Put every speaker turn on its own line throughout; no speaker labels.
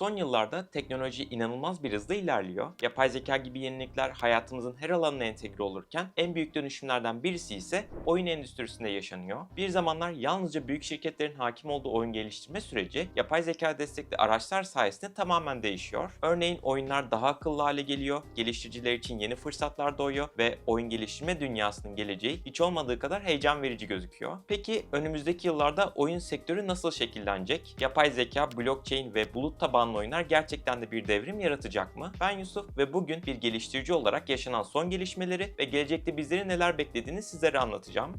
Son yıllarda teknoloji inanılmaz bir hızla ilerliyor. Yapay zeka gibi yenilikler hayatımızın her alanına entegre olurken en büyük dönüşümlerden birisi ise oyun endüstrisinde yaşanıyor. Bir zamanlar yalnızca büyük şirketlerin hakim olduğu oyun geliştirme süreci yapay zeka destekli araçlar sayesinde tamamen değişiyor. Örneğin oyunlar daha akıllı hale geliyor, geliştiriciler için yeni fırsatlar doğuyor ve oyun geliştirme dünyasının geleceği hiç olmadığı kadar heyecan verici gözüküyor. Peki önümüzdeki yıllarda oyun sektörü nasıl şekillenecek? Yapay zeka, blockchain ve bulut tabanlı oyunlar gerçekten de bir devrim yaratacak mı? Ben Yusuf ve bugün bir geliştirici olarak yaşanan son gelişmeleri ve gelecekte bizleri neler beklediğini sizlere anlatacağım.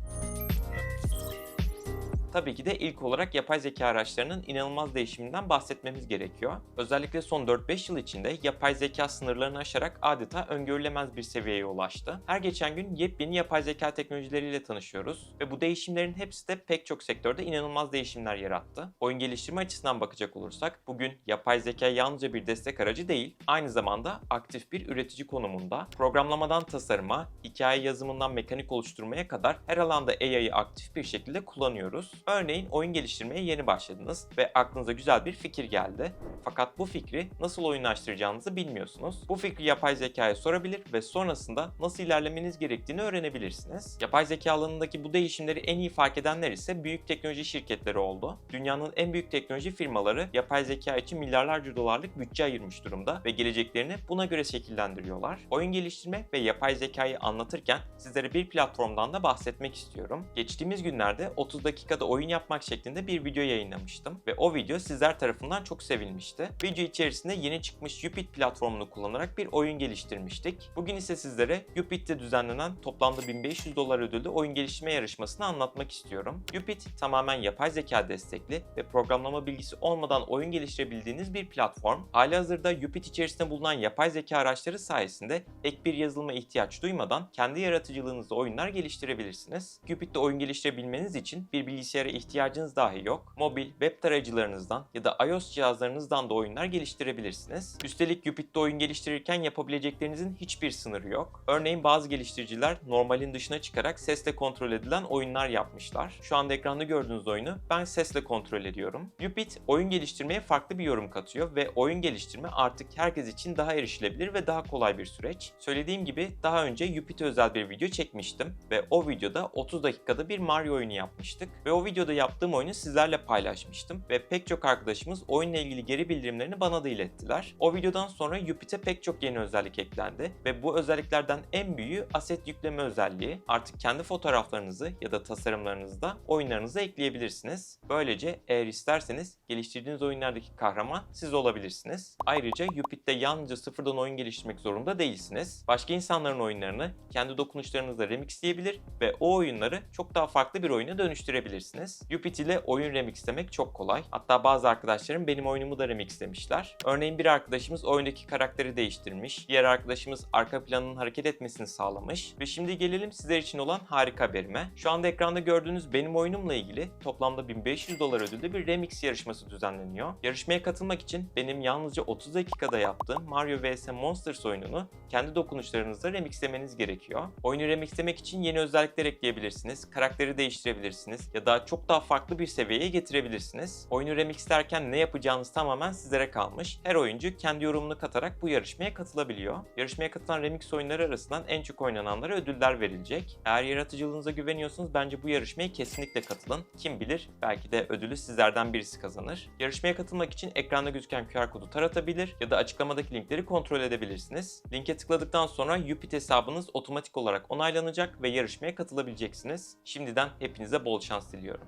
Tabii ki de ilk olarak yapay zeka araçlarının inanılmaz değişiminden bahsetmemiz gerekiyor. Özellikle son 4-5 yıl içinde yapay zeka sınırlarını aşarak adeta öngörülemez bir seviyeye ulaştı. Her geçen gün yepyeni yapay zeka teknolojileriyle tanışıyoruz ve bu değişimlerin hepsi de pek çok sektörde inanılmaz değişimler yarattı. Oyun geliştirme açısından bakacak olursak bugün yapay zeka yalnızca bir destek aracı değil, aynı zamanda aktif bir üretici konumunda. Programlamadan tasarıma, hikaye yazımından mekanik oluşturmaya kadar her alanda AI'yı aktif bir şekilde kullanıyoruz. Örneğin oyun geliştirmeye yeni başladınız ve aklınıza güzel bir fikir geldi. Fakat bu fikri nasıl oyunlaştıracağınızı bilmiyorsunuz. Bu fikri yapay zekaya sorabilir ve sonrasında nasıl ilerlemeniz gerektiğini öğrenebilirsiniz. Yapay zeka alanındaki bu değişimleri en iyi fark edenler ise büyük teknoloji şirketleri oldu. Dünyanın en büyük teknoloji firmaları yapay zeka için milyarlarca dolarlık bütçe ayırmış durumda ve geleceklerini buna göre şekillendiriyorlar. Oyun geliştirme ve yapay zekayı anlatırken sizlere bir platformdan da bahsetmek istiyorum. Geçtiğimiz günlerde 30 dakikada oyun yapmak şeklinde bir video yayınlamıştım ve o video sizler tarafından çok sevilmişti. Video içerisinde yeni çıkmış Upit platformunu kullanarak bir oyun geliştirmiştik. Bugün ise sizlere Upit'te düzenlenen toplamda 1500 dolar ödüllü oyun geliştirme yarışmasını anlatmak istiyorum. Upit tamamen yapay zeka destekli ve programlama bilgisi olmadan oyun geliştirebildiğiniz bir platform. Halihazırda Upit içerisinde bulunan yapay zeka araçları sayesinde ek bir yazılıma ihtiyaç duymadan kendi yaratıcılığınızda oyunlar geliştirebilirsiniz. Upit'te oyun geliştirebilmeniz için bir bilgisayara ihtiyacınız dahi yok. Mobil, web tarayıcılarınızdan ya da iOS cihazlarınızdan da oyunlar geliştirebilirsiniz. Üstelik Cupid'de oyun geliştirirken yapabileceklerinizin hiçbir sınırı yok. Örneğin bazı geliştiriciler normalin dışına çıkarak sesle kontrol edilen oyunlar yapmışlar. Şu anda ekranda gördüğünüz oyunu ben sesle kontrol ediyorum. Cupid oyun geliştirmeye farklı bir yorum katıyor ve oyun geliştirme artık herkes için daha erişilebilir ve daha kolay bir süreç. Söylediğim gibi daha önce Cupid'e özel bir video çekmiştim ve o videoda 30 dakikada bir Mario oyunu yapmıştık ve o videoda yaptığım oyunu sizlerle paylaşmıştım ve pek çok arkadaşımız oyunla ilgili geri bildirimlerini bana da ilettiler. O videodan sonra Jupyter'e pek çok yeni özellik eklendi ve bu özelliklerden en büyüğü aset yükleme özelliği. Artık kendi fotoğraflarınızı ya da tasarımlarınızı da oyunlarınıza ekleyebilirsiniz. Böylece eğer isterseniz geliştirdiğiniz oyunlardaki kahraman siz olabilirsiniz. Ayrıca Jupyter'de yalnızca sıfırdan oyun geliştirmek zorunda değilsiniz. Başka insanların oyunlarını kendi dokunuşlarınızla remixleyebilir ve o oyunları çok daha farklı bir oyuna dönüştürebilirsiniz. Upit ile oyun remixlemek çok kolay. Hatta bazı arkadaşlarım benim oyunumu da remixlemişler. Örneğin bir arkadaşımız oyundaki karakteri değiştirmiş, diğer arkadaşımız arka planının hareket etmesini sağlamış ve şimdi gelelim sizler için olan harika haberime. Şu anda ekranda gördüğünüz benim oyunumla ilgili toplamda 1500 dolar ödüllü bir remix yarışması düzenleniyor. Yarışmaya katılmak için benim yalnızca 30 dakikada yaptığım Mario vs Monsters oyununu kendi dokunuşlarınızla remixlemeniz gerekiyor. Oyunu remixlemek için yeni özellikler ekleyebilirsiniz, karakteri değiştirebilirsiniz ya da çok daha farklı bir seviyeye getirebilirsiniz. Oyunu remixlerken ne yapacağınız tamamen sizlere kalmış. Her oyuncu kendi yorumunu katarak bu yarışmaya katılabiliyor. Yarışmaya katılan remix oyunları arasından en çok oynananlara ödüller verilecek. Eğer yaratıcılığınıza güveniyorsanız bence bu yarışmaya kesinlikle katılın. Kim bilir belki de ödülü sizlerden birisi kazanır. Yarışmaya katılmak için ekranda gözüken QR kodu taratabilir ya da açıklamadaki linkleri kontrol edebilirsiniz. Linke tıkladıktan sonra Upit hesabınız otomatik olarak onaylanacak ve yarışmaya katılabileceksiniz. Şimdiden hepinize bol şans diliyorum. dinheiro.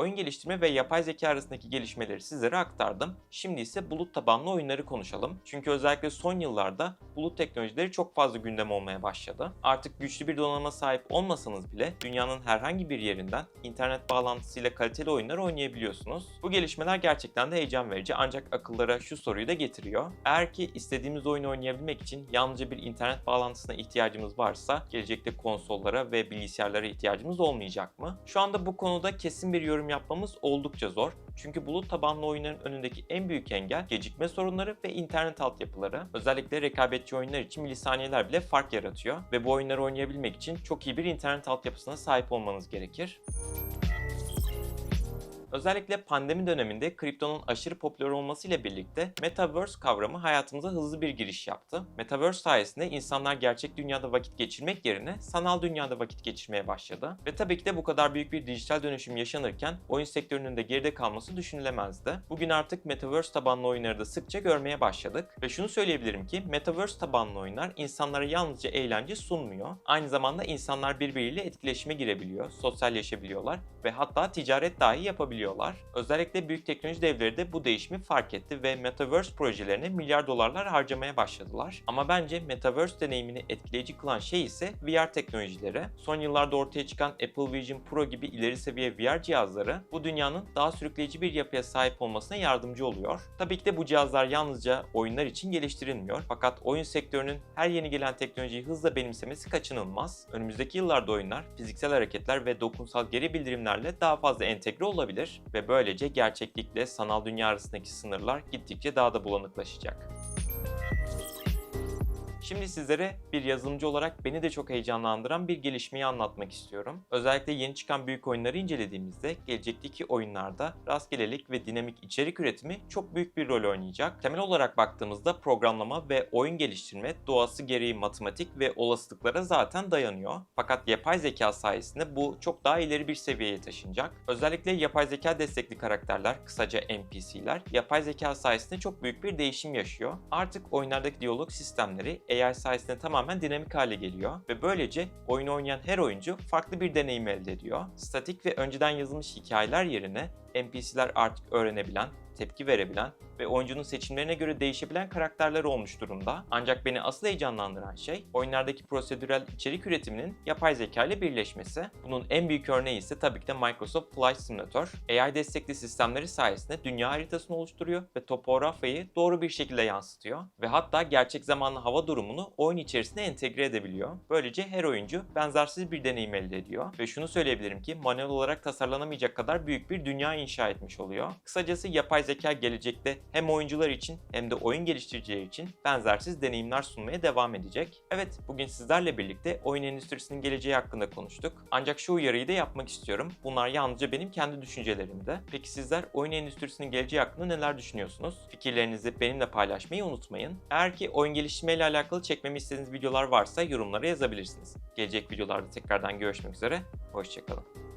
Oyun geliştirme ve yapay zeka arasındaki gelişmeleri sizlere aktardım. Şimdi ise bulut tabanlı oyunları konuşalım. Çünkü özellikle son yıllarda bulut teknolojileri çok fazla gündem olmaya başladı. Artık güçlü bir donanıma sahip olmasanız bile dünyanın herhangi bir yerinden internet bağlantısıyla kaliteli oyunlar oynayabiliyorsunuz. Bu gelişmeler gerçekten de heyecan verici ancak akıllara şu soruyu da getiriyor. Eğer ki istediğimiz oyunu oynayabilmek için yalnızca bir internet bağlantısına ihtiyacımız varsa gelecekte konsollara ve bilgisayarlara ihtiyacımız olmayacak mı? Şu anda bu konuda kesin bir yorum yapmamız oldukça zor. Çünkü bulut tabanlı oyunların önündeki en büyük engel gecikme sorunları ve internet altyapıları. Özellikle rekabetçi oyunlar için milisaniyeler bile fark yaratıyor ve bu oyunları oynayabilmek için çok iyi bir internet altyapısına sahip olmanız gerekir. Özellikle pandemi döneminde kriptonun aşırı popüler olmasıyla birlikte Metaverse kavramı hayatımıza hızlı bir giriş yaptı. Metaverse sayesinde insanlar gerçek dünyada vakit geçirmek yerine sanal dünyada vakit geçirmeye başladı. Ve tabii ki de bu kadar büyük bir dijital dönüşüm yaşanırken oyun sektörünün de geride kalması düşünülemezdi. Bugün artık Metaverse tabanlı oyunları da sıkça görmeye başladık. Ve şunu söyleyebilirim ki Metaverse tabanlı oyunlar insanlara yalnızca eğlence sunmuyor. Aynı zamanda insanlar birbiriyle etkileşime girebiliyor, sosyalleşebiliyorlar ve hatta ticaret dahi yapabiliyorlar. Özellikle büyük teknoloji devleri de bu değişimi fark etti ve Metaverse projelerine milyar dolarlar harcamaya başladılar. Ama bence Metaverse deneyimini etkileyici kılan şey ise VR teknolojileri. Son yıllarda ortaya çıkan Apple Vision Pro gibi ileri seviye VR cihazları bu dünyanın daha sürükleyici bir yapıya sahip olmasına yardımcı oluyor. Tabii ki de bu cihazlar yalnızca oyunlar için geliştirilmiyor. Fakat oyun sektörünün her yeni gelen teknolojiyi hızla benimsemesi kaçınılmaz. Önümüzdeki yıllarda oyunlar fiziksel hareketler ve dokunsal geri bildirimlerle daha fazla entegre olabilir ve böylece gerçeklikle sanal dünya arasındaki sınırlar gittikçe daha da bulanıklaşacak. Şimdi sizlere bir yazılımcı olarak beni de çok heyecanlandıran bir gelişmeyi anlatmak istiyorum. Özellikle yeni çıkan büyük oyunları incelediğimizde gelecekteki oyunlarda rastgelelik ve dinamik içerik üretimi çok büyük bir rol oynayacak. Temel olarak baktığımızda programlama ve oyun geliştirme doğası gereği matematik ve olasılıklara zaten dayanıyor. Fakat yapay zeka sayesinde bu çok daha ileri bir seviyeye taşınacak. Özellikle yapay zeka destekli karakterler, kısaca NPC'ler, yapay zeka sayesinde çok büyük bir değişim yaşıyor. Artık oyunlardaki diyalog sistemleri AI sayesinde tamamen dinamik hale geliyor ve böylece oyun oynayan her oyuncu farklı bir deneyim elde ediyor. Statik ve önceden yazılmış hikayeler yerine NPC'ler artık öğrenebilen, tepki verebilen ve oyuncunun seçimlerine göre değişebilen karakterler olmuş durumda. Ancak beni asıl heyecanlandıran şey oyunlardaki prosedürel içerik üretiminin yapay zeka ile birleşmesi. Bunun en büyük örneği ise tabii ki de Microsoft Flight Simulator. AI destekli sistemleri sayesinde dünya haritasını oluşturuyor ve topografyayı doğru bir şekilde yansıtıyor ve hatta gerçek zamanlı hava durumunu oyun içerisine entegre edebiliyor. Böylece her oyuncu benzersiz bir deneyim elde ediyor ve şunu söyleyebilirim ki manuel olarak tasarlanamayacak kadar büyük bir dünya inşa etmiş oluyor. Kısacası yapay zeka gelecekte hem oyuncular için hem de oyun geliştiriciler için benzersiz deneyimler sunmaya devam edecek. Evet, bugün sizlerle birlikte oyun endüstrisinin geleceği hakkında konuştuk. Ancak şu uyarıyı da yapmak istiyorum. Bunlar yalnızca benim kendi düşüncelerimde. Peki sizler oyun endüstrisinin geleceği hakkında neler düşünüyorsunuz? Fikirlerinizi benimle paylaşmayı unutmayın. Eğer ki oyun geliştirme ile alakalı çekmemi istediğiniz videolar varsa yorumlara yazabilirsiniz. Gelecek videolarda tekrardan görüşmek üzere. Hoşçakalın.